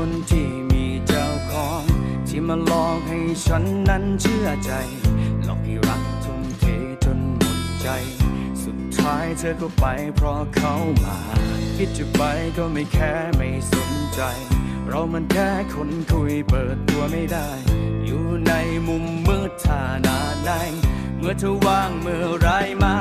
คนที่มีเจ้าของ ที่มาหลอกให้ฉันนั้นเชื่อใจ หลอกให้รักทุ่มเทจนหมดใจ สุดท้ายเธอก็ไปเพราะเขามา คิดจะไปก็ไม่แค่ไม่สนใจ เรามันแค่คนคุยเปิดตัวไม่ได้ อยู่ในมุมมืดท่านาในเมื่อเธอว่างเมื่อไรมา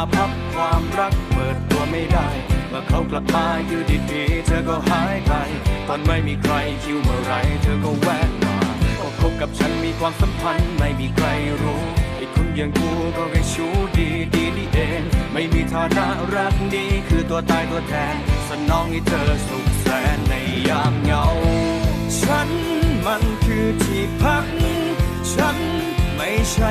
างอาภัพความรักเปิดตัวไม่ได้ เมื่อเขากลับมาอยู่ดีๆเธอก็หายไป ตอนไม่มีใครคิวเมื่อไรเธอก็แวะมาก็คบกับฉันมีความสัมพันธ์ไม่มีใครรู้ไอ้คนอย่างกูก็แค่ชู้ดีดีๆนี่เอง ไม่มีฐานะรักนี้คือตัวตายตัวแทนสนองให้เธอสุขแสนในยามเหงา ฉันมันคือที่พัก ฉันไม่ใช่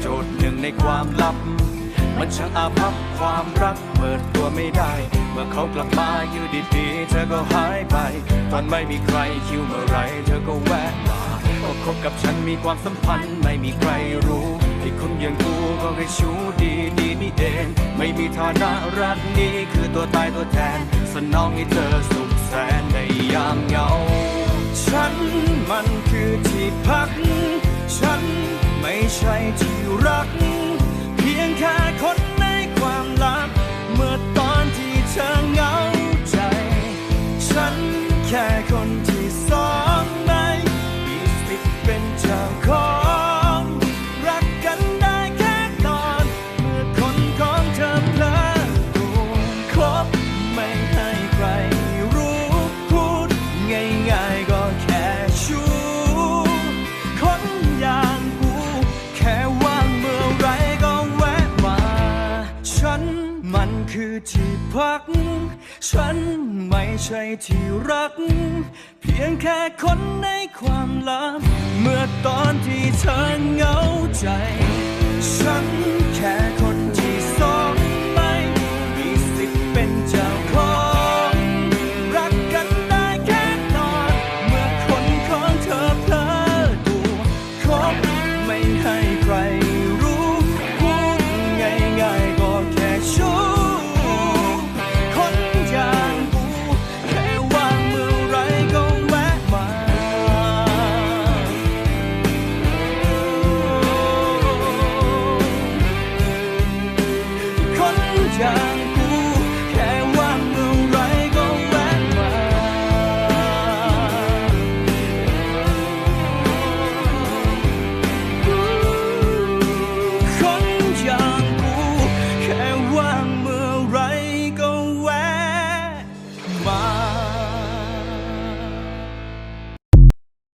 โจทย์หนึ่งในความลับ มันช่างอาภัพความรักเปิดตัวไม่ได้ เมื่อเขากลับมาอยู่ดีๆเธอก็หายไป ตอนไม่มีใครคิวเมื่อไรเธอก็แวะมาก็คบกับฉันมีความสัมพันธ์ไม่มีใครรู้ไอ้คนอย่างกูก็แค่ชูดีดีนี่เอง ไม่มีฐานะรักนี้คือตัวตายตัวแทน สนองให้เธอสุขแสนในยามเหงา ฉันมันคือที่พัก ฉัน ใช่ที่รักัก ฉันไม่ใช่ที่รัก เพียงแค่คนในความลับ เมื่อตอนที่เธอเหงาใจ ฉัน